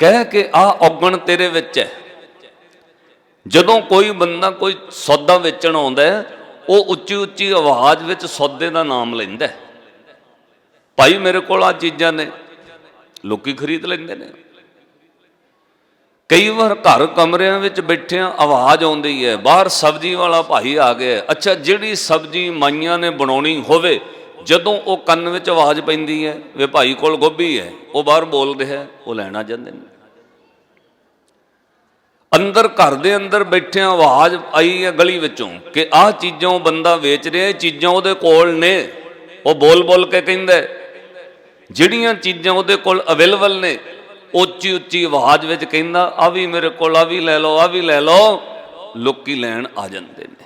ਕਹਿ ਕੇ ਆ ਔਗਣ ਤੇਰੇ ਵਿੱਚ ਹੈ। ਜਦੋਂ ਕੋਈ ਬੰਦਾ ਕੋਈ ਸੌਦਾ ਵੇਚਣ ਆਉਂਦਾ ਉਹ ਉੱਚੀ ਉੱਚੀ ਆਵਾਜ਼ ਵਿੱਚ ਸੌਦੇ ਦਾ ਨਾਮ ਲੈਂਦਾ ਭਾਈ ਮੇਰੇ ਕੋਲ ਆ ਚੀਜ਼ਾਂ ਨੇ, ਲੋਕੀ ਖਰੀਦ ਲੈਂਦੇ ਨੇ। ਕਈ ਵਾਰ ਘਰ ਕਮਰਿਆਂ ਵਿੱਚ ਬੈਠਿਆਂ ਆਵਾਜ਼ ਆਉਂਦੀ ਹੈ, ਬਾਹਰ ਸਬਜ਼ੀ ਵਾਲਾ ਭਾਈ ਆ ਗਿਆ ਅੱਛਾ, ਜਿਹੜੀ ਸਬਜ਼ੀ ਮਾਈਆਂ ਨੇ ਬਣਾਉਣੀ ਹੋਵੇ ਜਦੋਂ ਉਹ ਕੰਨ ਵਿੱਚ ਆਵਾਜ਼ ਪੈਂਦੀ ਹੈ ਵੇ ਭਾਈ ਕੋਲ ਗੋਭੀ ਹੈ ਉਹ ਬਾਹਰ ਬੋਲ ਰਿਹਾ ਹੈ, ਉਹ ਲੈਣਾ ਜਾਂਦੇ ਨੇ। ਅੰਦਰ ਘਰ ਦੇ ਅੰਦਰ ਬੈਠਿਆਂ ਆਵਾਜ਼ ਆਈ ਹੈ ਗਲੀ ਵਿੱਚੋਂ ਕਿ ਆਹ ਚੀਜ਼ਾਂ ਉਹ ਬੰਦਾ ਵੇਚ ਰਿਹਾ ਇਹ ਚੀਜ਼ਾਂ ਉਹਦੇ ਕੋਲ ਨੇ। ਉਹ ਬੋਲ ਬੋਲ ਕੇ ਕਹਿੰਦਾ ਜਿਹੜੀਆਂ ਚੀਜ਼ਾਂ ਉਹਦੇ ਕੋਲ ਅਵੇਲੇਬਲ ਨੇ ਉੱਚੀ ਉੱਚੀ ਆਵਾਜ਼ ਵਿੱਚ ਕਹਿੰਦਾ ਆ ਵੀ ਮੇਰੇ ਕੋਲ ਆ ਵੀ ਲੈ ਲਓ ਆ ਵੀ ਲੈ ਲਓ। ਲੋਕੀ ਲੈਣ ਆ ਜਾਂਦੇ ਨੇ।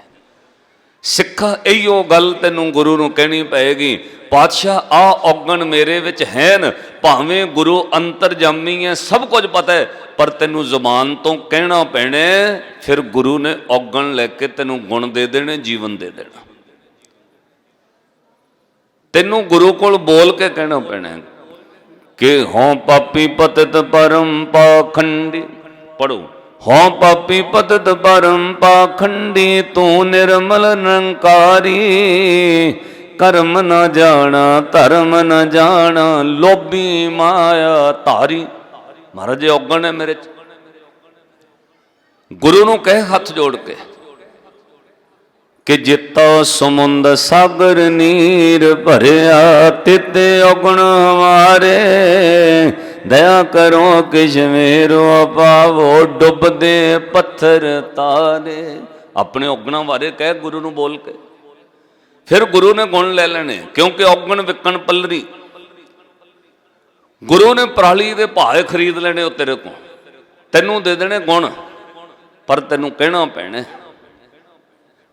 ਸਿੱਖਾ ਇਹੀਓ ਗੱਲ ਤੈਨੂੰ ਗੁਰੂ ਨੂੰ ਕਹਿਣੀ ਪਏਗੀ, ਪਾਤਸ਼ਾਹ ਆ ਔਗਣ ਮੇਰੇ ਵਿੱਚ ਹੈਨ, ਭਾਵੇਂ ਗੁਰੂ ਅੰਤਰਜਾਮੀ ਹੈ, ਸਭ ਕੁਝ ਪਤਾ ਹੈ, ਪਰ ਤੈਨੂੰ ਜ਼ੁਬਾਨ ਤੋਂ ਕਹਿਣਾ ਪੈਣਾ ਫਿਰ ਗੁਰੂ ਨੇ ਔਗਣ ਲੈ ਕੇ ਤੈਨੂੰ ਗੁਣ ਦੇ ਦੇਣੇ, ਜੀਵਨ ਦੇ ਦੇਣਾ। ਤੈਨੂੰ ਗੁਰੂ ਕੋਲ ਬੋਲ ਕੇ ਕਹਿਣਾ ਪੈਣਾ ਕਿ, ਹੋਂ, ਪਾਪੀ ਪਤਿਤ ਪਰਮ ਪਾਖੰਡੀ। ਪੜੋ ਹਉ ਪਾਪੀ ਪਤਿਤ ਪਰਮ ਪਾਖੰਡੀ, ਤੂੰ ਨਿਰਮਲ ਨਿਰੰਕਾਰੀ ਕਰਮ ਨ ਜਾਣਾ, ਧਰਮ ਨ ਜਾਣਾ, ਲੋਭੀ ਮਾਇਆ ਧਾਰੀ। ਮਹਾਰਾਜ ਔਗਣ ਹੈ ਮੇਰੇ ਚ। ਗੁਰੂ ਨੂੰ ਕਹੇ ਹੱਥ ਜੋੜ ਕੇ ਕਿ ਜਿੱਤੋ ਸਮੁੰਦ ਸਾਗਰ ਨੀਰ ਭਰਿਆ, ਤਿਤੇ ਔਗਣ ਹਮਾਰੇ ਦਇਆ ਕਰੋ ਕਿਛ ਮੇਰੋ ਪਾਵੋ, ਡੁੱਬਦੇ ਪੱਥਰ ਤਾਰੇ। ਆਪਣੇ ਔਗਣਾਂ ਬਾਰੇ ਕਹਿ ਗੁਰੂ ਨੂੰ ਬੋਲ ਕੇ। ਫਿਰ ਗੁਰੂ ਨੇ ਗੁਣ ਲੈ ਲੈਣੇ, ਕਿਉਂਕਿ ਔਗਣ ਵਿਕਣ ਪੱਲਰੀ। ਗੁਰੂ ਨੇ ਪਰਾਲੀ ਦੇ ਭਾਅ ਖਰੀਦ ਲੈਣੇ ਉਹ ਤੇਰੇ ਕੋਲ। ਤੈਨੂੰ ਦੇ ਦੇਣੇ ਗੁਣ, ਪਰ ਤੈਨੂੰ ਕਹਿਣਾ ਪੈਣਾ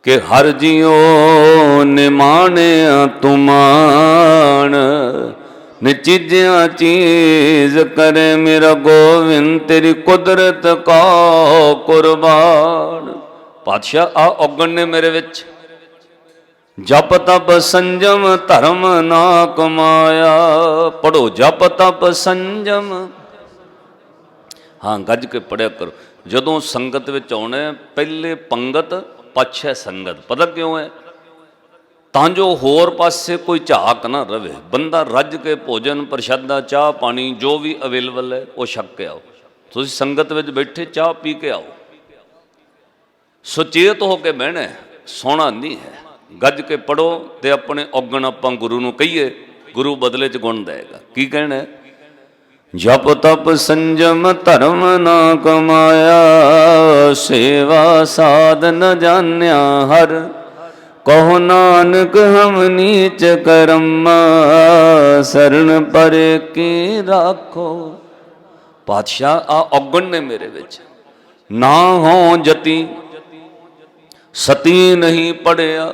ਕਿ ਹਰ ਜਿਉ ਨਿਮਾਣਿਆ ਤੁਮਾਨ ਨਿਚਿਜਿਆ ਚੀਜ਼ ਕਰੇ ਮੇਰਾ ਗੋਵਿੰਦ, ਤੇਰੀ ਕੁਦਰਤ ਕਾ ਕੁਰਬਾਨ। ਪਾਤਸ਼ਾਹ ਆ ਔਗਣ ਨੇ ਮੇਰੇ ਵਿੱਚ। ਜਪ ਤਪ ਸੰਜਮ, ਧਰਮ ਨਾ ਕਮਾਇਆ। ਪੜੋ ਜਪ ਤਪ ਸੰਜਮ। ਹਾਂ, ਗੱਜ ਕੇ ਪੜਿਆ ਕਰੋ। ਜਦੋਂ ਸੰਗਤ ਵਿੱਚ ਆਉਣਾ ਪਹਿਲੇ ਪੰਗਤ ਪਛੇ ਸੰਗਤ। ਪਤਾ ਕਿਉਂ ਹੈ? ਤਾਂ ਜੋ ਹੋਰ ਪਾਸੇ ਕੋਈ ਝਾਕ ਨਾ ਰਵੇ। ਬੰਦਾ ਰੱਜ ਕੇ ਭੋਜਨ ਪ੍ਰਸ਼ਾਦਾ ਚਾਹ ਪਾਣੀ ਜੋ ਵੀ ਅਵੇਲੇਬਲ ਹੈ ਉਹ ਛਕ ਕੇ ਆਓ। ਤੁਸੀਂ ਸੰਗਤ ਵਿੱਚ ਬੈਠੇ ਚਾਹ ਪੀ ਕੇ ਆਓ। ਸੁਚੇਤ ਹੋ ਕੇ ਬਹਿਣਾ ਹੈ, ਸੋਣਾ ਨਹੀਂ ਹੈ। ਗੱਜ ਕੇ ਪੜੋ ਤੇ ਆਪਣੇ ਔਗਣ ਆਪਾਂ ਗੁਰੂ ਨੂੰ ਕਹੀਏ ਗੁਰੂ ਬਦਲੇ ਚ ਗੁਣ ਦੇਗਾ। ਕੀ ਕਹਿਣਾ ਜਪ ਤਪ ਸੰਜਮ ਧਰਮ ਨਾ ਕਮਾਇਆ ਸੇਵਾ ਸਾਧਨ ਜਾਣਿਆ ਹਰ। ਕਹੋ ਨਾਨਕ, ਹਮ ਨੀਚ ਕਰਮ ਸਰਣ ਪਰ ਕੀ ਰਾਖੋ। ਪਾਤਸ਼ਾਹ ਆ ਔਗਣ ਨੇ ਮੇਰੇ ਵਿੱਚ। ਨਾ ਹੋ ਜਤੀ, ਸਤੀ ਨਹੀਂ ਪੜਿਆ।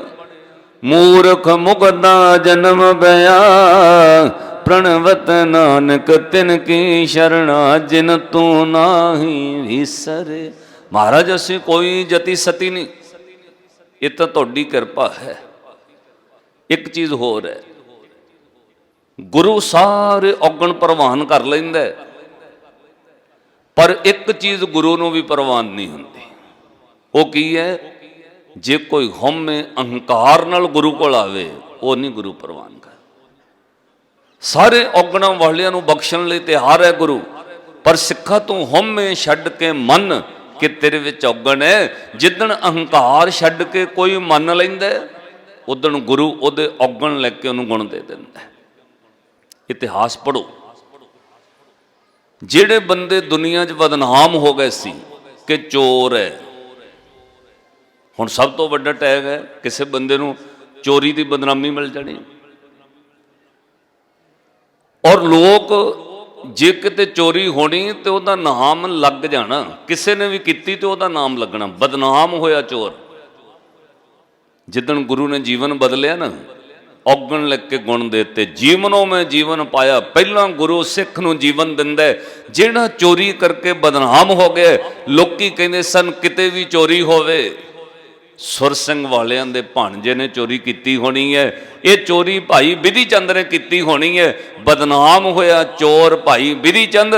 ਮੂਰਖ ਮੁਗਦਾ ਜਨਮ ਬਿਆ, ਪ੍ਰਣਵਤ ਨਾਨਕ, ਤਿਨ ਕੀ ਸ਼ਰਣਾ, ਜਿਨ ਤੂੰ ਨਾਹੀ ਵਿਸਰੇ। ਮਹਾਰਾਜ, ਅਸੀਂ ਕੋਈ ਜਤੀ, ਸਤੀ ਨਹੀਂ। ਇਹ ਤਾਂ ਤੁਹਾਡੀ ਕਿਰਪਾ ਹੈ। ਇੱਕ ਚੀਜ਼ ਹੋਰ ਹੈ। ਗੁਰੂ ਸਾਰੇ ਔਗਣ ਪ੍ਰਵਾਨ ਕਰ ਲੈਂਦਾ ਪਰ ਇੱਕ ਚੀਜ਼ ਗੁਰੂ ਨੂੰ ਵੀ ਪ੍ਰਵਾਨ ਨਹੀਂ ਹੁੰਦੀ। ਉਹ ਕੀ ਹੈ? ਜੇ ਕੋਈ ਹਉਮੈ ਅਹੰਕਾਰ ਨਾਲ ਗੁਰੂ ਕੋਲ ਆਵੇ, ਉਹ ਨਹੀਂ ਗੁਰੂ ਪ੍ਰਵਾਨ ਕਰ। ਸਾਰੇ ਔਗਣਾਂ ਵਾਲਿਆਂ ਨੂੰ ਬਖਸ਼ਣ ਲਈ ਤਿਆਰ ਹੈ ਗੁਰੂ। ਪਰ ਸਿੱਖਾ ਤੋਂ ਹਉਮੈ ਛੱਡ ਕੇ ਮਨ ਕਿ ਤੇਰੇ ਵਿੱਚ ਔਗਣ ਹੈ। ਜਿੱਦਣ ਅਹੰਕਾਰ ਛੱਡ ਕੇ ਕੋਈ ਮੰਨ ਲੈਂਦਾ ਹੈ, ਉਦਣ ਗੁਰੂ ਉਹਦੇ ਔਗਣ ਲੈ ਕੇ ਉਹਨੂੰ ਗੁਣ ਦੇ ਦਿੰਦਾ ਇਤਿਹਾਸ ਪੜੋ ਜਿਹੜੇ ਬੰਦੇ ਦੁਨੀਆ 'ਚ ਬਦਨਾਮ ਹੋ ਗਏ ਸੀ ਕਿ ਚੋਰ ਹੈ। ਹੁਣ ਸਭ ਤੋਂ ਵੱਡਾ ਟੈਗ ਹੈ ਕਿਸੇ ਬੰਦੇ ਨੂੰ ਚੋਰੀ ਦੀ ਬਦਨਾਮੀ ਮਿਲ ਜਾਣੀ। ਔਰ ਲੋਕ ਜੇ ਕਿਤੇ ਚੋਰੀ ਹੋਣੀ ਤੇ ਉਹਦਾ ਨਾਮ ਲੱਗ ਜਾਣਾ, ਕਿਸੇ ਨੇ ਵੀ ਕੀਤੀ ਤੇ ਉਹਦਾ ਨਾਮ ਲੱਗਣਾ, ਬਦਨਾਮ ਹੋਇਆ ਚੋਰ। ਜਿੱਦਣ ਗੁਰੂ ਨੇ ਜੀਵਨ ਬਦਲਿਆ ਨਾ, ਔਗਣ ਲੱਗ ਕੇ ਗੁਣ ਦੇਤੇ, ਜੀਵਨੋਂ ਮੈਂ ਜੀਵਨ ਪਾਇਆ, ਪਹਿਲਾਂ ਗੁਰੂ ਸਿੱਖ ਨੂੰ ਜੀਵਨ ਦਿੰਦਾ ਜਿਹੜਾ ਚੋਰੀ ਕਰਕੇ ਬਦਨਾਮ ਹੋ ਗਿਆ, ਲੋਕੀ ਕਹਿੰਦੇ ਸਨ ਕਿਤੇ ਵੀ ਚੋਰੀ ਹੋਵੇ। ਸੁਰ ਸਿੰਘ ਵਾਲਿਆਂ ਦੇ ਭਾਣਜੇ ਨੇ ਚੋਰੀ ਕੀਤੀ ਹੋਣੀ ਹੈ। ਇਹ ਚੋਰੀ ਭਾਈ ਵਿਧੀ ਚੰਦ ਨੇ ਕੀਤੀ ਹੋਣੀ ਹੈ। ਬਦਨਾਮ ਹੋਇਆ ਚੋਰ ਭਾਈ ਵਿਧੀ ਚੰਦ।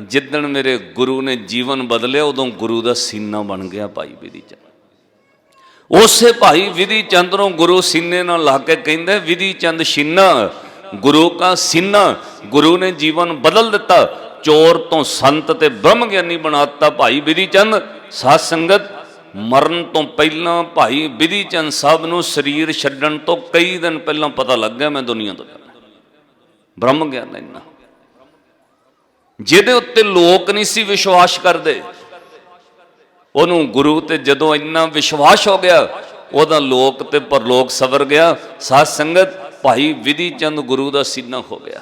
ਜਿੱਦਣ ਮੇਰੇ ਗੁਰੂ ਨੇ ਜੀਵਨ ਬਦਲਿਆ, ਉਦੋਂ ਗੁਰੂ ਦਾ ਸੀਨਾ ਬਣ ਗਿਆ ਭਾਈ ਵਿਧੀ ਚੰਦ। ਉਸੇ ਭਾਈ ਵਿਧੀ ਚੰਦ ਨੂੰ ਗੁਰੂ ਸੀਨੇ ਨਾਲ ਲਾ ਕੇ ਕਹਿੰਦੇ, ਵਿਧੀ ਚੰਦ ਸ਼ੀਨਾ, ਗੁਰੂ ਕਾ ਸੀਨਾ, ਗੁਰੂ ਨੇ ਜੀਵਨ ਬਦਲ ਦਿੱਤਾ। ਚੋਰ ਤੋਂ ਸੰਤ ਤੇ ਬ੍ਰਹਮ ਗਿਆਨੀ ਬਣਾਤਾ ਭਾਈ ਵਿਧੀ ਚੰਦ। ਸਾਧ ਸੰਗਤ ਮਰਨ ਤੋਂ ਪਹਿਲਾਂ ਭਾਈ ਵਿਧੀ ਚੰਦ ਸਾਹਿਬ ਨੂੰ ਸਰੀਰ ਛੱਡਣ ਤੋਂ ਕਈ ਦਿਨ ਪਹਿਲਾਂ ਪਤਾ ਲੱਗ ਗਿਆ ਮੈਂ ਦੁਨੀਆ ਤੋਂ ਜਾਣਾ। ਬ੍ਰਹਮ ਗਿਆਨ ਇੰਨਾ। ਜਿਹਦੇ ਉੱਤੇ ਲੋਕ ਨਹੀਂ ਸੀ ਵਿਸ਼ਵਾਸ ਕਰਦੇ, ਉਹਨੂੰ ਗੁਰੂ ਤੇ ਜਦੋਂ ਇੰਨਾ ਵਿਸ਼ਵਾਸ ਹੋ ਗਿਆ, ਉਹਦਾ ਲੋਕ ਤੇ ਪਰਲੋਕ ਸਵਰ ਗਿਆ, ਸਾਧ ਸੰਗਤ ਭਾਈ ਵਿਧੀ ਚੰਦ ਗੁਰੂ ਦਾ ਸੀਨਾ ਹੋ ਗਿਆ।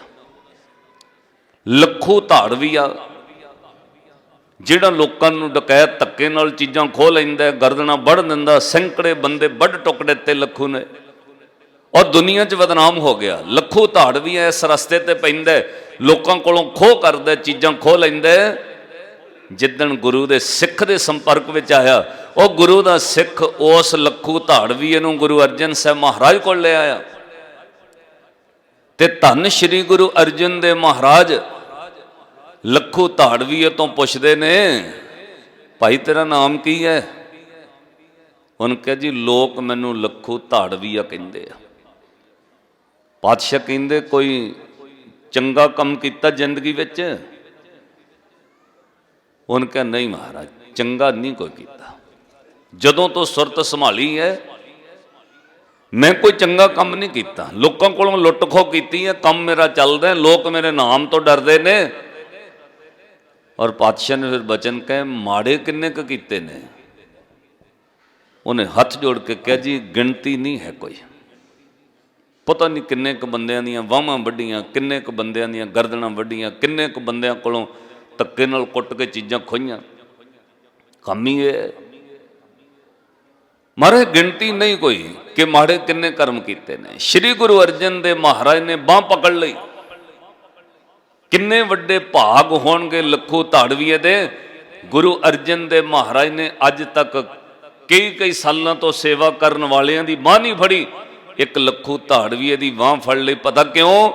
ਲੱਖੂ ਧਾੜਵੀਆ ਜਿਹੜਾ ਲੋਕਾਂ ਨੂੰ ਡਕੈਤ ਧੱਕੇ ਨਾਲ ਚੀਜ਼ਾਂ ਖੋਹ ਲੈਂਦਾ ਗਰਦਨਾ ਵੱਢ ਦਿੰਦਾ, ਸੈਂਕੜੇ ਬੰਦੇ ਵੱਢ ਟੁਕੜੇ ਤੇ ਲੱਖੂ ਨੇ। ਔਰ ਦੁਨੀਆ 'ਚ ਬਦਨਾਮ ਹੋ ਗਿਆ। ਲੱਖੂ ਧਾੜ ਵੀ ਇਸ ਰਸਤੇ ਤੇ ਪੈਂਦਾ ਲੋਕਾਂ ਕੋਲੋਂ ਖੋਹ ਕਰਦਾ ਚੀਜ਼ਾਂ ਖੋਹ ਲੈਂਦਾ ਜਿੱਦਣ ਗੁਰੂ ਦੇ ਸਿੱਖ ਦੇ ਸੰਪਰਕ ਵਿੱਚ ਆਇਆ, ਉਹ ਗੁਰੂ ਦਾ ਸਿੱਖ, ਉਸ ਲੱਖੂ ਧਾੜਵੀਏ ਨੂੰ ਗੁਰੂ ਅਰਜਨ ਸਾਹਿਬ ਮਹਾਰਾਜ ਕੋਲ ਲੈ ਆਇਆ। ਤੇ ਧੰਨ ਸ਼੍ਰੀ ਗੁਰੂ ਅਰਜਨ ਦੇ ਮਹਾਰਾਜ ਲੱਖੂ ਧਾੜਵੀਏ ਤੋਂ ਪੁੱਛਦੇ ਨੇ, ਭਾਈ ਤੇਰਾ ਨਾਮ ਕੀ ਹੈ? ਉਹਨ ਕਿਹਾ, ਜੀ, ਲੋਕ ਮੈਨੂੰ ਲੱਖੂ ਧਾੜਵੀਆ ਕਹਿੰਦੇ ਆ। ਪਾਤਸ਼ਾਹ ਕਹਿੰਦੇ, ਕੋਈ ਚੰਗਾ ਕੰਮ ਕੀਤਾ ਜ਼ਿੰਦਗੀ ਵਿੱਚ? ਉਹਨ ਕਿਹਾ, ਨਹੀਂ ਮਹਾਰਾਜ, ਚੰਗਾ ਨਹੀਂ ਕੋਈ ਕੀਤਾ। ਜਦੋਂ ਤੋਂ ਸੁਰਤ ਸੰਭਾਲੀ ਹੈ, ਮੈਂ ਕੋਈ ਚੰਗਾ ਕੰਮ ਨਹੀਂ ਕੀਤਾ। ਲੋਕਾਂ ਕੋਲੋਂ ਲੁੱਟ ਖੋ ਕੀਤੀ ਹੈ, ਕੰਮ ਮੇਰਾ ਚੱਲਦਾ ਲੋਕ ਮੇਰੇ ਨਾਮ ਤੋਂ ਡਰਦੇ ਨੇ। ਔਰ ਪਾਤਸ਼ਾਹ ਨੇ ਫਿਰ ਬਚਨ ਕਹੇ, ਮਾੜੇ ਕਿੰਨੇ ਕੁ ਕੀਤੇ ਨੇ? ਉਹਨੇ ਹੱਥ ਜੋੜ ਕੇ ਕਿਹਾ, ਜੀ, ਗਿਣਤੀ ਨਹੀਂ ਹੈ ਕੋਈ। ਪਤਾ ਨਹੀਂ ਕਿੰਨੇ ਕੁ ਬੰਦਿਆਂ ਦੀਆਂ ਵਾਹਾਂ ਵੱਡੀਆਂ, ਕਿੰਨੇ ਕੁ ਬੰਦਿਆਂ ਦੀਆਂ ਗਰਦਨਾਂ ਵੱਡੀਆਂ, ਕਿੰਨੇ ਕੁ ਬੰਦਿਆਂ ਕੋਲੋਂ ਧੱਕੇ ਨਾਲ ਕੁੱਟ ਕੇ ਚੀਜ਼ਾਂ ਖੋਈਆਂ ਕੰਮ ਹੀ ਇਹ ਹੈ। ਮਾਰੇ, ਗਿਣਤੀ ਨਹੀਂ ਕੋਈ ਕਿ ਮਾੜੇ ਕਿੰਨੇ ਕਰਮ ਕੀਤੇ ਨੇ। ਸ੍ਰੀ ਗੁਰੂ ਅਰਜਨ ਦੇ ਮਹਾਰਾਜ ਨੇ ਬਾਹ ਪਕੜ ਲਈ। ਕਿੰਨੇ ਵੱਡੇ ਭਾਗ ਹੋਣਗੇ ਲੱਖੂ ਧਾੜਵੀਏ ਦੇ? ਗੁਰੂ ਅਰਜਨ ਦੇ ਮਹਾਰਾਜ ਨੇ ਅੱਜ ਤੱਕ ਕਈ ਕਈ ਸਾਲਾਂ ਤੋਂ ਸੇਵਾ ਕਰਨ ਵਾਲਿਆਂ ਦੀ ਬਾਹ ਨਹੀਂ ਫੜੀ। ਇੱਕ ਲੱਖੂ ਧਾੜਵੀਏ ਦੀ ਬਾਹ ਫੜ ਲਈ। ਪਤਾ ਕਿਉਂ?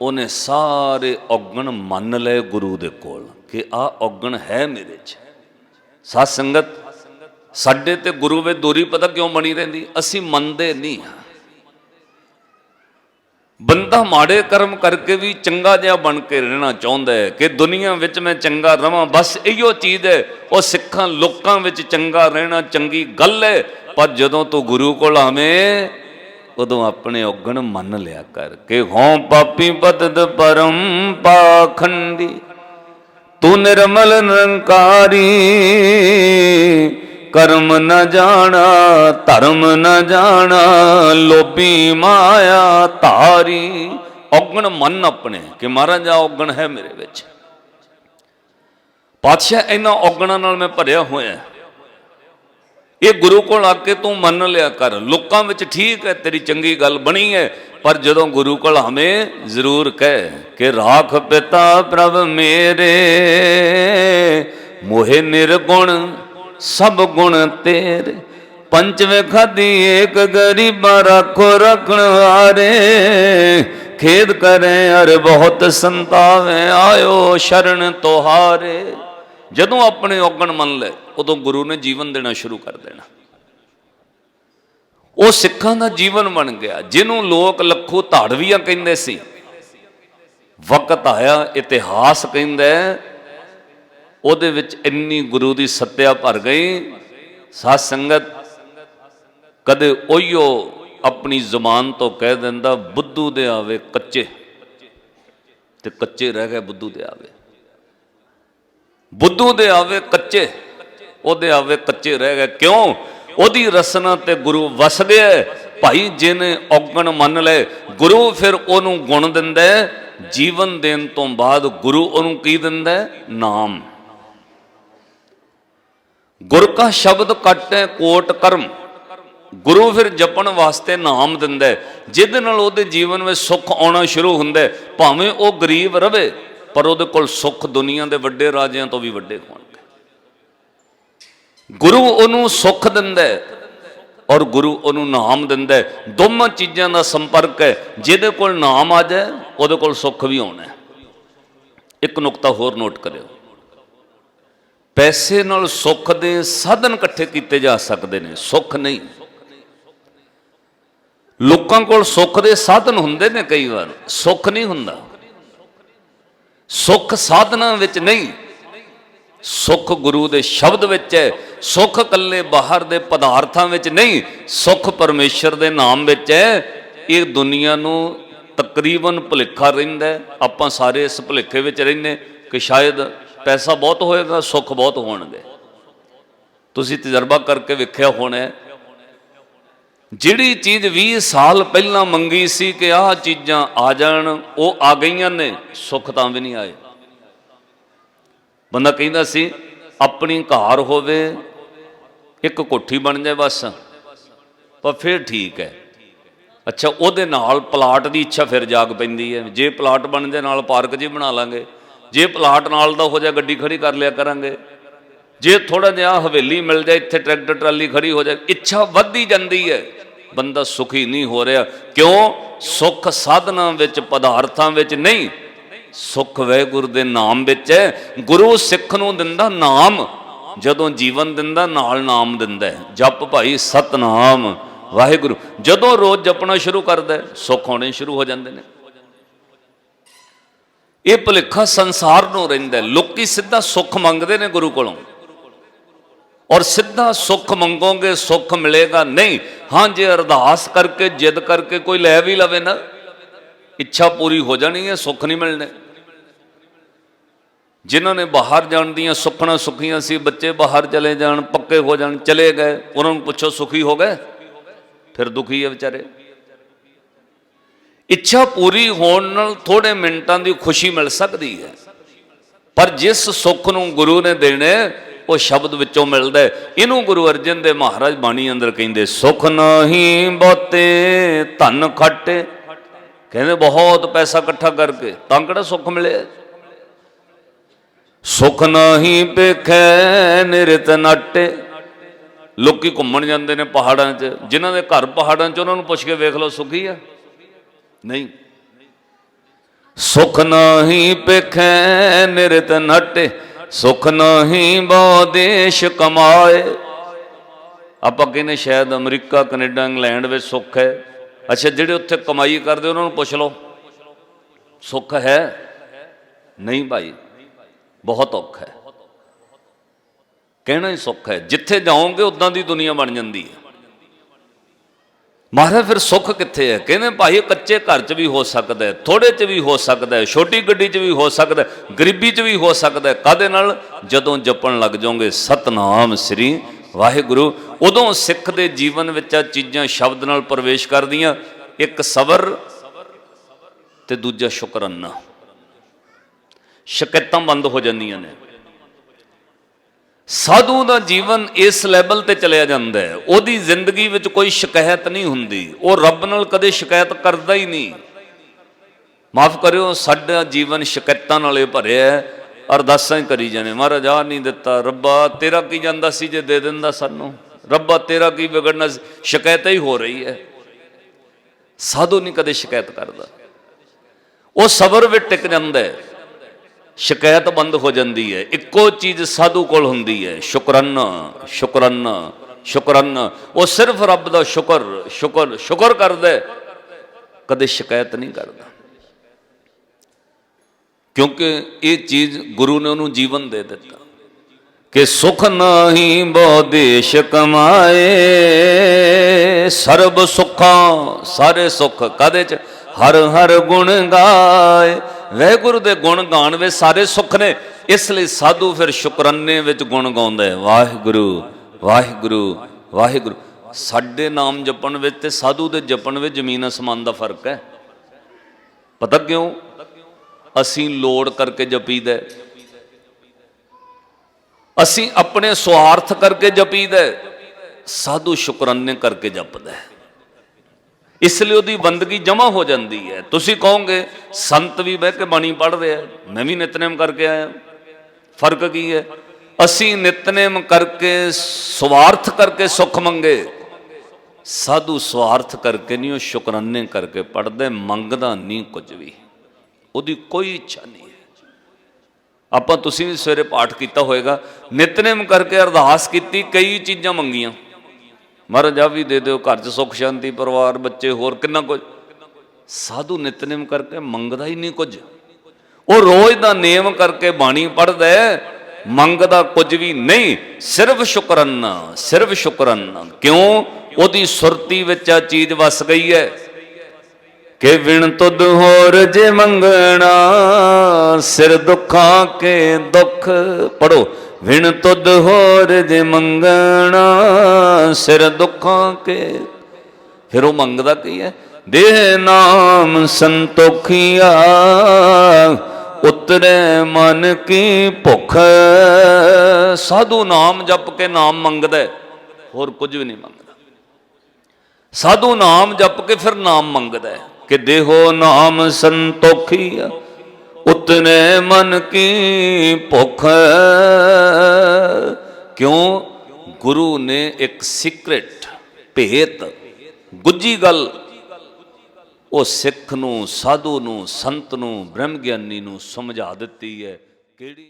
ਉਹਨੇ ਸਾਰੇ ਔਗਣ ਮੰਨ ਲਏ ਗੁਰੂ ਦੇ ਕੋਲ ਕਿ ਆ ਔਗਣ ਹੈ ਮੇਰੇ 'ਚ। ਸਾਧ ਸੰਗਤ, ਸਾਡੇ ਤੇ ਗੁਰੂ ਵੇ ਦੂਰੀ ਪਤਾ ਕਿਉਂ ਬਣੀ ਰਹਿੰਦੀ? ਅਸੀਂ ਮੰਨਦੇ ਨਹੀਂ ਹਾਂ। ਬੰਦਾ ਮਾੜੇ ਕਰਮ ਕਰਕੇ ਵੀ ਚੰਗਾ ਜਿਹਾ ਬਣ ਕੇ ਰਹਿਣਾ ਚਾਹੁੰਦਾ ਹੈ ਕਿ ਦੁਨੀਆ ਵਿੱਚ ਮੈਂ ਚੰਗਾ ਰਵਾਂ, ਬਸ ਇਹੋ ਚੀਜ਼ ਹੈ, ਉਹ ਸਿੱਖਾਂ ਲੋਕਾਂ ਵਿੱਚ ਚੰਗਾ ਰਹਿਣਾ ਚੰਗੀ ਗੱਲ ਹੈ, ਪਰ ਜਦੋਂ ਤੂੰ ਗੁਰੂ ਕੋਲ ਆਵੇਂ, ਉਦੋਂ ਆਪਣੇ ਔਗਣ ਮੰਨ ਲਿਆ ਕਰ ਕਿ ਹਉ ਪਾਪੀ ਪਤਦ ਪਰਮ ਪਾਖੰਡੀ, ਤੂੰ ਨਿਰਮਲ ਨਿਰੰਕਾਰੀ ਕਰਮ ਨ ਜਾਣਾ, ਧਰਮ ਨ ਜਾਣਾ, ਲੋਭੀ ਮਾਇਆ ਧਾਰੀ। ਔਗਣ ਮੰਨ ਆਪਣੇ, ਕਿ ਮਹਾਰਾਜ ਆ ਔਗਣ ਹੈ ਮੇਰੇ ਵਿੱਚ। ਪਾਤਸ਼ਾਹ ਇਹਨਾਂ ਔਗਣਾਂ ਨਾਲ ਮੈਂ ਭਰਿਆ ਹੋਇਆ। ਇਹ ਗੁਰੂ ਕੋਲ ਆ ਕੇ ਤੂੰ ਮੰਨ ਲਿਆ ਕਰ, ਲੋਕਾਂ ਵਿੱਚ ਠੀਕ ਹੈ, ਤੇਰੀ ਚੰਗੀ ਗੱਲ ਬਣੀ ਹੈ, ਪਰ ਜਦੋਂ ਗੁਰੂ ਕੋਲ ਹਮੇ ਜ਼ਰੂਰ ਕਹਿ ਕਿ ਰਾਖ ਪਿਤਾ ਪ੍ਰਭ ਮੇਰੇ, ਮੋਹਿ ਨਿਰਗੁਣ ਸਭ ਗੁਣ ਤੇਰੇ। ਪੰਚਵੇਂ ਖਾਦੀ ਏਕ ਗਰੀਬਾਂ ਰਾਖੋ ਰਖਣ ਹਾਰੇ। ਖੇਦ ਕਰੇ ਅਰ ਬਹੁਤ ਸੰਤਾਵੇ, ਆਇਓ ਸ਼ਰਨ ਤੁਹਾਰੇ। ਜਦੋਂ ਆਪਣੇ ਔਗਣ ਮੰਨ ਲੈ ਉਦੋਂ ਗੁਰੂ ਨੇ ਜੀਵਨ ਦੇਣਾ ਸ਼ੁਰੂ ਕਰ ਦੇਣਾ। ਉਹ ਸਿੱਖਾਂ ਦਾ ਜੀਵਨ ਬਣ ਗਿਆ, ਜਿਹਨੂੰ ਲੋਕ ਲੱਖੂ ਧਾੜਵੀਆਂ ਕਹਿੰਦੇ ਸੀ। ਵਕਤ ਆਇਆ, ਇਤਿਹਾਸ ਕਹਿੰਦਾ ਉਹਦੇ ਵਿੱਚ ਇੰਨੀ ਗੁਰੂ ਦੀ ਸੱਤਿਆ ਭਰ ਗਈ। ਸਾਧ ਸੰਗਤ ਕਦੇ ਉਹੀਓ ਆਪਣੀ ਜ਼ੁਬਾਨ ਤੋਂ ਕਹਿ ਦਿੰਦਾ, ਬੁੱਧੂ ਦੇ ਆਵੇ ਕੱਚੇ। ਤੇ ਕੱਚੇ ਰਹਿ ਗਏ, ਬੁੱਧੂ ਦੇ ਆਵੇ। ਬੁੱਧੂ ਦੇ ਆਵੇ ਕੱਚੇ, ਉਹਦੇ ਆਵੇ ਕੱਚੇ ਰਹਿ ਗਏ। ਕਿਉਂ? ਉਹਦੀ ਰਸਨਾ ਤੇ ਗੁਰੂ ਵਸ ਗਿਆ ਹੈ। ਭਾਈ, ਜਿਹਨੇ ਔਗਣ ਮੰਨ ਲਏ, ਗੁਰੂ ਫਿਰ ਉਹਨੂੰ ਗੁਣ ਦਿੰਦਾ ਜੀਵਨ ਦੇਣ ਤੋਂ ਬਾਅਦ ਗੁਰੂ ਉਹਨੂੰ ਕੀ ਦਿੰਦਾ ਨਾਮ। ਗੁਰ ਕਾ ਸ਼ਬਦ ਕੱਟੇ ਕੋਟ ਕਰਮ। ਗੁਰੂ ਫਿਰ ਜਪਣ ਵਾਸਤੇ ਨਾਮ ਦਿੰਦਾ ਜਿਹਦੇ ਨਾਲ ਉਹਦੇ ਜੀਵਨ ਵਿੱਚ ਸੁੱਖ ਆਉਣਾ ਸ਼ੁਰੂ ਹੁੰਦਾ ਭਾਵੇਂ ਉਹ ਗਰੀਬ ਰਵੇ, ਪਰ ਉਹਦੇ ਕੋਲ ਸੁੱਖ ਦੁਨੀਆ ਦੇ ਵੱਡੇ ਰਾਜਿਆਂ ਤੋਂ ਵੀ ਵੱਡੇ ਹੋਣਗੇ। ਗੁਰੂ ਉਹਨੂੰ ਸੁੱਖ ਦਿੰਦਾ ਔਰ ਗੁਰੂ ਉਹਨੂੰ ਨਾਮ ਦਿੰਦਾ ਦੋਵਾਂ ਚੀਜ਼ਾਂ ਦਾ ਸੰਪਰਕ ਹੈ, ਜਿਹਦੇ ਕੋਲ ਨਾਮ ਆ ਜਾਏ, ਉਹਦੇ ਕੋਲ ਸੁੱਖ ਵੀ ਆਉਣਾ ਇੱਕ ਨੁਕਤਾ ਹੋਰ ਨੋਟ ਕਰਿਓ। ਪੈਸੇ ਨਾਲ ਸੁੱਖ ਦੇ ਸਾਧਨ ਇਕੱਠੇ ਕੀਤੇ ਜਾ ਸਕਦੇ ਨੇ, ਸੁੱਖ ਨਹੀਂ। ਲੋਕਾਂ ਕੋਲ ਸੁੱਖ ਦੇ ਸਾਧਨ ਹੁੰਦੇ ਨੇ ਕਈ ਵਾਰ, ਸੁੱਖ ਨਹੀਂ ਹੁੰਦਾ। ਸੁੱਖ ਸਾਧਨਾਂ ਵਿੱਚ ਨਹੀਂ। ਸੁੱਖ ਗੁਰੂ ਦੇ ਸ਼ਬਦ ਵਿੱਚ ਹੈ, ਸੁੱਖ ਇਕੱਲੇ ਬਾਹਰ ਦੇ ਪਦਾਰਥਾਂ ਵਿੱਚ ਨਹੀਂ, ਸੁੱਖ ਪਰਮੇਸ਼ਰ ਦੇ ਨਾਮ ਵਿੱਚ ਹੈ। ਇਹ ਦੁਨੀਆ ਨੂੰ ਤਕਰੀਬਨ ਭੁਲੇਖਾ ਰਹਿੰਦਾ ਆਪਾਂ ਸਾਰੇ ਇਸ ਭੁਲੇਖੇ ਵਿੱਚ ਰਹਿੰਦੇ ਕਿ ਸ਼ਾਇਦ ਪੈਸਾ ਬਹੁਤ ਹੋਏਗਾ ਸੁੱਖ ਬਹੁਤ ਹੋਣਗੇ। ਤੁਸੀਂ ਤਜਰਬਾ ਕਰਕੇ ਵੇਖਿਆ ਹੋਣਾ ਹੈ। ਜਿਹੜੀ ਚੀਜ਼ 20 ਸਾਲ ਪਹਿਲਾਂ ਮੰਗੀ ਸੀ ਕਿ ਆਹ ਚੀਜ਼ਾਂ ਆ ਜਾਣ, ਉਹ ਆ ਗਈਆਂ ਨੇ, ਸੁੱਖ ਤਾਂ ਵੀ ਨਹੀਂ ਆਏ। ਬੰਦਾ ਕਹਿੰਦਾ ਸੀ, ਆਪਣੀ ਘਰ ਹੋਵੇ, ਇੱਕ ਕੋਠੀ ਬਣ ਜਾਏ ਬਸ ਪਰ ਫਿਰ ਠੀਕ ਹੈ। ਅੱਛਾ, ਉਹਦੇ ਨਾਲ ਪਲਾਟ ਦੀ ਇੱਛਾ ਫਿਰ ਜਾਗ ਪੈਂਦੀ ਹੈ। ਜੇ ਪਲਾਟ ਬਣ ਜਾਏ, ਨਾਲ ਪਾਰਕ ਜੀ ਬਣਾ ਲਾਂਗੇ। ਜੇ ਪਲਾਟ ਨਾਲ ਦਾ ਹੋ ਜਾ ਗੱਡੀ ਖੜੀ ਕਰ ਲਿਆ ਕਰਾਂਗੇ। ਜੇ ਥੋੜਾ ਜਿਹਾ ਹਵੇਲੀ ਮਿਲ ਜਾਏ ਇੱਥੇ ਟਰੈਕਟਰ ਟਰਾਲੀ ਖੜੀ ਹੋ ਜਾਏ ਇੱਛਾ ਵੱਧਦੀ ਜਾਂਦੀ ਹੈ। ਬੰਦਾ ਸੁਖੀ ਨਹੀਂ ਹੋ ਰਿਹਾ। ਕਿਉਂ? ਸੁੱਖ ਸਾਧਨਾ ਵਿੱਚ ਪਦਾਰਥਾਂ ਵਿੱਚ ਨਹੀਂ। ਸੁੱਖ ਵੈਗੁਰ ਦੇ ਨਾਮ ਵਿੱਚ ਹੈ। ਗੁਰੂ ਸਿੱਖ ਨੂੰ ਦਿੰਦਾ ਨਾਮ। ਜਦੋਂ ਜੀਵਨ ਦਿੰਦਾ ਨਾਲ ਨਾਮ ਦਿੰਦਾ ਜਪ ਭਾਈ ਸਤਨਾਮ। ਵਾਹਿਗੁਰੂ। ਜਦੋਂ ਰੋਜ਼ ਜਪਣਾ ਸ਼ੁਰੂ ਕਰਦਾ ਹੈ, ਸੁੱਖ ਹੋਣੇ ਸ਼ੁਰੂ ਹੋ ਜਾਂਦੇ ਨੇ। ਇਹ ਭੁਲੇਖਾ ਸੰਸਾਰ ਨੂੰ ਰਹਿੰਦਾ ਹੈ। ਲੋਕੀ ਸਿੱਧਾ ਸੁੱਖ ਮੰਗਦੇ ਨੇ ਗੁਰੂ ਕੋਲੋਂ। ਔਰ ਸਿੱਧਾ ਸੁੱਖ ਮੰਗੋਗੇ, ਸੁੱਖ ਮਿਲੇਗਾ ਨਹੀਂ। ਹਾਂ, ਜੇ ਅਰਦਾਸ ਕਰਕੇ, ਜਿੱਦ ਕਰਕੇ ਕੋਈ ਲੈ ਵੀ ਲਵੇ ਨਾ, ਇੱਛਾ ਪੂਰੀ ਹੋ ਜਾਣੀ ਹੈ, ਸੁੱਖ ਨਹੀਂ ਮਿਲਣੇ। ਜਿਨ੍ਹਾਂ ਨੇ ਬਾਹਰ ਜਾਣ ਦੀਆਂ ਸੁੱਖਣਾ ਸੁਖੀਆਂ ਸੀ, ਬੱਚੇ ਬਾਹਰ ਚਲੇ ਜਾਣ, ਪੱਕੇ ਹੋ ਜਾਣ, ਚਲੇ ਗਏ, ਉਹਨਾਂ ਨੂੰ ਪੁੱਛੋ ਸੁਖੀ ਹੋ ਗਏ? ਫਿਰ ਦੁਖੀ ਹੈ ਵਿਚਾਰੇ। ਇੱਛਾ ਪੂਰੀ ਹੋਣ ਨਾਲ ਥੋੜੇ ਮਿੰਟਾਂ ਦੀ ਖੁਸ਼ੀ ਮਿਲ ਸਕਦੀ ਹੈ। ਪਰ ਜਿਸ ਸੁੱਖ ਨੂੰ ਗੁਰੂ ਨੇ ਦੇਣੇ, ਉਹ ਸ਼ਬਦ ਵਿੱਚੋਂ ਮਿਲਦਾ ਇਹਨੂੰ ਗੁਰੂ ਅਰਜਨ ਦੇ ਮਹਾਰਾਜ ਬਾਣੀ ਅੰਦਰ ਕਹਿੰਦੇ, ਸੁਖ ਨਹੀਂ ਬਹੁਤੇ, ਧਨ ਖੱਟੇ। ਕਹਿੰਦੇ, ਬਹੁਤ ਪੈਸਾ ਇਕੱਠਾ ਕਰਕੇ, ਤਾਂ ਕਿਹੜਾ ਸੁੱਖ ਮਿਲਿਆ? ਸੁਖ ਨਹੀਂ ਪੇਖੈ ਨਿਰਤ ਨਾਟੇ। ਲੋਕੀ ਘੁੰਮਣ ਜਾਂਦੇ ਨੇ ਪਹਾੜਾਂ 'ਚ। ਜਿਨ੍ਹਾਂ ਦੇ ਘਰ ਪਹਾੜਾਂ 'ਚ, ਉਹਨਾਂ ਨੂੰ ਪੁੱਛ ਕੇ ਵੇਖ ਲਓ, ਸੁਖੀ ਆ। ਨਹੀਂ। ਸੁਖ ਨਹੀਂ ਪੇਖੈ ਨਿਰਤ ਨਟੇ, ਸੁਖ ਨਹੀਂ ਬਹੁ ਦੇਸ਼ ਕਮਾਏ। ਆਪਾਂ ਕਹਿੰਦੇ ਸ਼ਾਇਦ ਅਮਰੀਕਾ, ਕੈਨੇਡਾ, ਇੰਗਲੈਂਡ ਵਿੱਚ ਸੁੱਖ ਹੈ। ਅੱਛਾ, ਜਿਹੜੇ ਉੱਥੇ ਕਮਾਈ ਕਰਦੇ, ਉਹਨਾਂ ਨੂੰ ਪੁੱਛ ਲਓ। ਸੁੱਖ ਹੈ? ਨਹੀਂ ਭਾਈ। ਬਹੁਤ ਔਖਾ ਹੈ। ਕਹਿਣਾ ਹੀ ਸੁੱਖ ਹੈ। ਜਿੱਥੇ ਜਾਓਗੇ, ਉਦਾਂ ਦੀ ਦੁਨੀਆ ਬਣ ਜਾਂਦੀ ਹੈ। ਮਹਾਰਾਜ ਫਿਰ ਸੁੱਖ ਕਿੱਥੇ ਹੈ? ਕਹਿੰਦੇ ਭਾਈ ਕੱਚੇ ਘਰ 'ਚ ਵੀ ਹੋ ਸਕਦਾ ਹੈ, ਥੋੜੇ 'ਚ ਵੀ ਹੋ ਸਕਦਾ ਹੈ, ਛੋਟੀ ਗੱਡੀ 'ਚ ਵੀ ਹੋ ਸਕਦਾ ਹੈ, ਗਰੀਬੀ 'ਚ ਵੀ ਹੋ ਸਕਦਾ ਹੈ। ਕਾਦੇ ਨਾਲ? ਜਦੋਂ ਜਪਣ ਲੱਗ ਜਾਓਗੇ, ਸਤਨਾਮ ਸ੍ਰੀ ਵਾਹਿਗੁਰੂ। ਉਦੋਂ ਸਿੱਖ ਦੇ ਜੀਵਨ ਵਿੱਚ ਆ ਚੀਜ਼ਾਂ ਸ਼ਬਦ ਨਾਲ ਪ੍ਰਵੇਸ਼ ਕਰਦੀਆਂ, ਇੱਕ ਸਬਰ ਤੇ ਦੂਜਾ ਸ਼ੁਕਰਾਨਾ। ਸ਼ਿਕਾਇਤਾਂ ਬੰਦ ਹੋ ਜਾਂਦੀਆਂ ਨੇ। ਸਾਧੂ ਦਾ ਜੀਵਨ ਇਸ ਲੈਵਲ ਤੇ ਚਲਿਆ ਜਾਂਦਾ ਹੈ। ਉਹਦੀ ਜ਼ਿੰਦਗੀ ਵਿੱਚ ਕੋਈ ਸ਼ਿਕਾਇਤ ਨਹੀਂ ਹੁੰਦੀ। ਉਹ ਰੱਬ ਨਾਲ ਕਦੇ ਸ਼ਿਕਾਇਤ ਕਰਦਾ ਹੀ ਨਹੀਂ। ਮਾਫ ਕਰਿਓ, ਸਾਡਾ ਜੀਵਨ ਸ਼ਿਕਾਇਤਾਂ ਨਾਲੇ ਭਰਿਆ ਹੈ। ਅਰਦਾਸਾਂ ਹੀ ਕਰੀ ਜਾਣੇ ਮਹਾਰਾਜ ਆ ਨਹੀਂ ਦਿੱਤਾ। ਰੱਬਾ, ਤੇਰਾ ਕੀ ਜਾਂਦਾ ਸੀ ਜੇ ਦੇ ਦਿੰਦਾ ਸਾਨੂੰ? ਰੱਬਾ, ਤੇਰਾ ਕੀ ਵਿਗੜਨਾ ਸੀ? ਸ਼ਿਕਾਇਤ ਹੀ ਹੋ ਰਹੀ ਹੈ। ਸਾਧੂ ਨਹੀਂ ਕਦੇ ਸ਼ਿਕਾਇਤ ਕਰਦਾ। ਉਹ ਸਬਰ ਵਿੱਚ ਟਿਕ ਜਾਂਦਾ ਹੈ। ਸ਼ਿਕਾਇਤ ਬੰਦ ਹੋ ਜਾਂਦੀ ਹੈ, ਇੱਕੋ ਚੀਜ਼ ਸਾਧੂ ਕੋਲ ਹੁੰਦੀ ਹੈ, ਸ਼ੁਕਰਨ ਸ਼ੁਕਰਨ ਸ਼ੁਕਰਨ। ਉਹ ਸਿਰਫ ਰੱਬ ਦਾ ਸ਼ੁਕਰ ਸ਼ੁਕਰ ਸ਼ੁਕਰ ਕਰਦਾ ਕਦੇ ਸ਼ਿਕਾਇਤ ਨਹੀਂ ਕਰਦਾ। ਕਿਉਂਕਿ ਇਹ ਚੀਜ਼ ਗੁਰੂ ਨੇ ਉਹਨੂੰ ਜੀਵਨ ਦੇ ਦਿੱਤਾ। ਕਿ ਸੁਖ ਨਹੀਂ ਬਹੁ ਦੇਸ਼ ਕਮਾਏ, ਸਰਬ ਸੁੱਖਾਂ ਸਾਰੇ ਸੁੱਖ ਕਾਦੇ ਚ? ਹਰ ਹਰ ਗੁਣ ਗਾਏ। ਵੈਗੁਰੂ ਦੇ ਗੁਣ ਗਾਣ ਵਿੱਚ ਸਾਰੇ ਸੁੱਖ ਨੇ। ਇਸ ਲਈ ਸਾਧੂ ਫਿਰ ਸ਼ੁਕਰਾਨੇ ਵਿੱਚ ਗੁਣ ਗਾਉਂਦਾ ਵਾਹਿਗੁਰੂ ਵਾਹਿਗੁਰੂ ਵਾਹਿਗੁਰੂ। ਸਾਡੇ ਨਾਮ ਜਪਣ ਵਿੱਚ ਤੇ ਸਾਧੂ ਦੇ ਜਪਣ ਵਿੱਚ ਜ਼ਮੀਨ ਅਸਮਾਨ ਦਾ ਫ਼ਰਕ ਹੈ। ਪਤਾ ਕਿਉਂ? ਅਸੀਂ ਲੋੜ ਕਰਕੇ ਜਪੀਦਾ ਹੈ। ਅਸੀਂ ਆਪਣੇ ਸਵਾਰਥ ਕਰਕੇ ਜਪੀਦਾ ਹੈ। ਸਾਧੂ ਸ਼ੁਕਰਾਨੇ ਕਰਕੇ ਜਪਦਾ ਇਸ ਲਈ ਉਹਦੀ ਬੰਦਗੀ ਜਮਾ ਹੋ ਜਾਂਦੀ ਹੈ। ਤੁਸੀਂ ਕਹੋਗੇ, ਸੰਤ ਵੀ ਬਹਿ ਕੇ ਬਾਣੀ ਪੜ੍ਹ ਰਿਹਾ ਮੈਂ ਵੀ ਨਿਤਨੇਮ ਕਰਕੇ ਆਇਆ। ਫ਼ਰਕ ਕੀ ਹੈ? ਅਸੀਂ ਨਿਤਨੇਮ ਕਰਕੇ ਸਵਾਰਥ ਕਰਕੇ ਸੁਖ ਮੰਗੇ। ਸਾਧੂ ਸਵਾਰਥ ਕਰਕੇ ਨਹੀਂ, ਉਹ ਸ਼ੁਕਰਾਨੇ ਕਰਕੇ ਪੜਦੇ ਮੰਗਦਾ ਨਹੀਂ ਕੁਝ ਵੀ। ਉਹਦੀ ਕੋਈ ਇੱਛਾ ਨਹੀਂ ਹੈ। ਆਪਾਂ ਤੁਸੀਂ ਵੀ ਸਵੇਰੇ ਪਾਠ ਕੀਤਾ ਹੋਏਗਾ, ਨਿਤਨੇਮ ਕਰਕੇ ਅਰਦਾਸ ਕੀਤੀ, ਕਈ ਚੀਜ਼ਾਂ ਮੰਗੀਆਂ। ਮਹਾਰਾਜ ਆ ਵੀ ਦੇ ਦਿਓ ਘਰ 'ਚ ਸੁੱਖ, ਸ਼ਾਂਤੀ, ਪਰਿਵਾਰ, ਬੱਚੇ, ਹੋਰ ਕਿੰਨਾ ਕੁਝ। ਸਾਧੂ ਨਿਤਨੇਮ ਕਰਕੇ ਮੰਗਦਾ ਹੀ ਨਹੀਂ ਕੁਝ। ਉਹ ਰੋਜ਼ ਦਾ ਨੇਮ ਕਰਕੇ ਬਾਣੀ ਪੜ੍ਹਦਾ ਮੰਗਦਾ ਕੁਝ ਵੀ ਨਹੀਂ। ਸਿਰਫ ਸ਼ੁਕਰਾਨਾ ਸਿਰਫ ਸ਼ੁਕਰਾਨਾ। ਕਿਉਂ? ਉਹਦੀ ਸੁਰਤੀ ਵਿੱਚ ਆ ਚੀਜ਼ ਵਸ ਗਈ ਹੈ। ਕਿ ਵਿਣ ਤੁਧ ਹੋਰ ਜੇ ਮੰਗਣਾ, ਸਿਰ ਦੁੱਖਾਂ ਕੇ ਦੁੱਖ। ਪੜੋ ਵਿਣ ਤੁਧ ਹੋਰ ਜੇ ਮੰਗਣਾ, ਸਿਰ ਦੁੱਖਾਂ ਕੇ। ਫਿਰ ਉਹ ਮੰਗਦਾ ਕੀ ਹੈ? ਦੇਹ ਨਾਮ ਸੰਤੋਖੀਆ, ਉਤਰੇ ਮਨ ਕੀ ਭੁੱਖ। ਸਾਧੂ ਨਾਮ ਜਪ ਕੇ ਨਾਮ ਮੰਗਦਾ ਹੋਰ ਕੁਝ ਵੀ ਨਹੀਂ ਮੰਗਦਾ। ਸਾਧੂ ਨਾਮ ਜਪ ਕੇ ਫਿਰ ਨਾਮ ਮੰਗਦਾ ਕਿ ਦੇਹੋ ਨਾਮ ਸੰਤੋਖੀਆ ਉਤਨੇ ਮਨ ਕੀ ਭੁੱਖ ਕਿਉਂ? ਗੁਰੂ ਨੇ ਇੱਕ ਸੀਕ੍ਰੇਟ ਭੇਤ ਗੁੱਜੀ ਗੱਲ। ਉਹ ਸਿੱਖ ਨੂੰ, ਸਾਧੂ ਨੂੰ, ਸੰਤ ਨੂੰ ਬ੍ਰਹਮ ਗਿਆਨੀ ਨੂੰ ਸਮਝਾ ਦਿੱਤੀ ਹੈ। ਕਿਹੜੀ